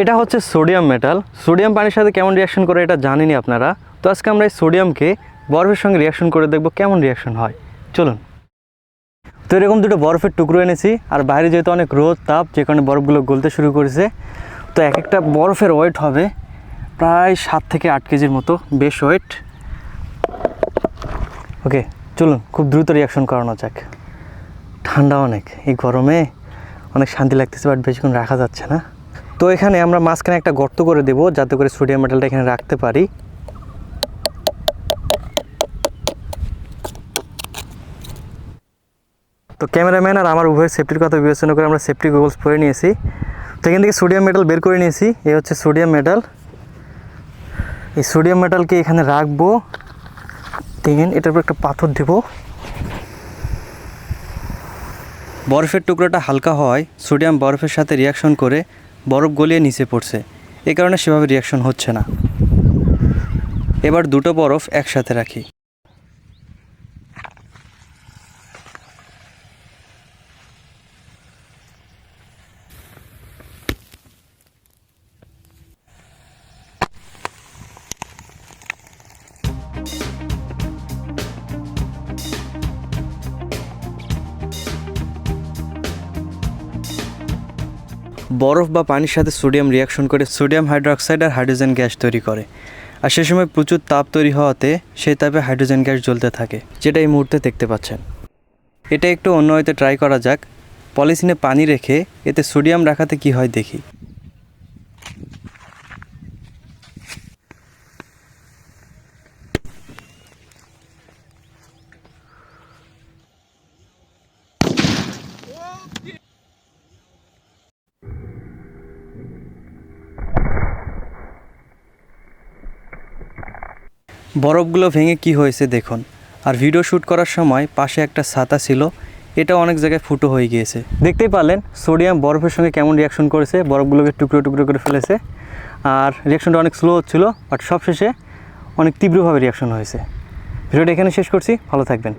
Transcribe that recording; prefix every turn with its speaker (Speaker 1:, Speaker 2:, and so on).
Speaker 1: এটা হচ্ছে sodium metal. Sodium পানির সাথে কেমন রিয়াকশন করে এটা জানেনি আপনারা। তো আজকে আমরা এই সোডিয়ামকে বরফের সঙ্গে রিয়াকশন করে দেখব কেমন রিয়াকশন হয়। চলুন। তো এরকম দুটো বরফের টুকরো এনেছি, আর বাইরে যেহেতু অনেক রোদ, তাপ, যে কারণে বরফগুলো গলতে শুরু করেছে, তো এক একটা বরফের ওয়েট হবে প্রায় সাত থেকে আট কেজির মতো বেশ ওয়েট ওকে চলুন, খুব দ্রুত রিয়াকশন করানো যাক। ঠান্ডা অনেক, এই গরমে অনেক শান্তি লাগতেছে বাট বেশিক্ষণ রাখা যাচ্ছে না। তো এখানে আমরা মাঝখানে একটা গর্ত করে দেবো, যাতে করে সোডিয়াম মেটালটা এখানে রাখতে পারি। তো ক্যামেরাম্যান আর আমার উভয়ের সেফটির কথা বিবেচনা করে আমরা সেফটি গোগলস পরে নিয়েছি। তো এখান থেকে সোডিয়াম মেটাল বের করে নিয়েছি, এ হচ্ছে সোডিয়াম মেটাল এই সোডিয়াম মেটালকে এখানে রাখব। দেখেন, এটার উপর একটা পাথর দেব। বরফের টুকরোটা হালকা হয়, সোডিয়াম বরফের সাথে রিয়াকশন করে বরফ গলিয়ে নিচে পড়ছে। এ কারণে সেভাবে রিয়াকশন হচ্ছে না। এবার দুটো বরফ একসাথে রাখি। বরফ বা পানির সাথে সোডিয়াম রিয়াকশন করে সোডিয়াম হাইড্রোক্সাইড আর হাইড্রোজেন গ্যাস তৈরি করে। আর সে সময় প্রচুর তাপ তৈরি হওয়াতে সেই তাপে হাইড্রোজেন গ্যাস জ্বলতে থাকে, যেটা এই মুহূর্তে দেখতে পাচ্ছেন। এটা একটু অন্য হয়তো ট্রাই করা যাক। পলিথিনে পানি রেখে এতে সোডিয়াম রাখাতে কি হয় দেখি। বরফগুলো ভেঙে কি হয়েছে দেখুন। আর ভিডিও শ্যুট করার সময় পাশে একটা ছাতা ছিল এটা অনেক জায়গায় ফুটো হয়ে গিয়েছে। দেখতেই পারলেন, সোডিয়াম বরফের সঙ্গে কেমন রিয়াকশন করেছে, বরফগুলোকে টুকরো টুকরো করে ফেলেছে। আর রিয়াকশনটা অনেক স্লো হচ্ছিল বাট সবশেষে অনেক তীব্রভাবে রিয়াকশন হয়েছে। ভিডিওটা এখানে শেষ করছি, ভালো থাকবেন।